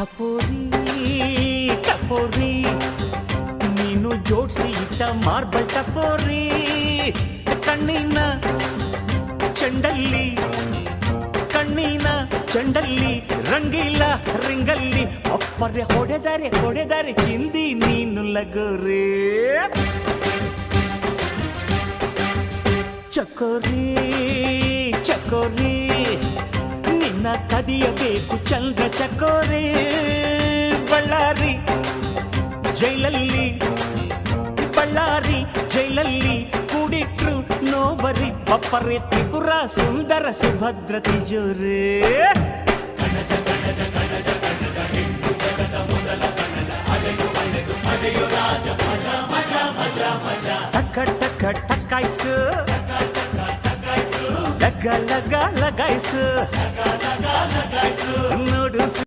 ಟಪೋರಿ ಟಪೋರಿ ನೀನು ಜೋಡ್ಸಿ ಇಟ್ಟ ಮಾರ್ಬಲ್ ಟಪೋರಿ ಕಣ್ಣಿನ ಚೆಂಡಲ್ಲಿ ಕಣ್ಣಿನ ಚೆಂಡಲ್ಲಿ ರಂಗಿಲ್ಲ ರಿಂಗಲ್ಲಿ ಅಪ್ಪರೆ ಹೊಡೆದರೆ ಹೊಡೆದರೆ ಹಿಂದಿ ನೀನು ಲಗೋರಿ. ಚಕೋರಿ ಚಕೋರಿ. ಕದಿಯಬೇಕು ಚಂದ್ರ ಚಕೋರಿ ಬಳ್ಳಾರಿ ಜೈಲಲ್ಲಿ ಬಳ್ಳಾರಿ ಜೈಲಲ್ಲಿ ಕೂಡಿಟ್ರು ನೋವರಿ ಪಪ್ಪರೆ ತ್ರಿಪುರ ಸುಂದರ ಸುಭದ್ರ ತಿಜೋರೇ ಟಕ ಟಕ ಟಕಾಯ್ಸು लगा लगा लगाइस लगा लगा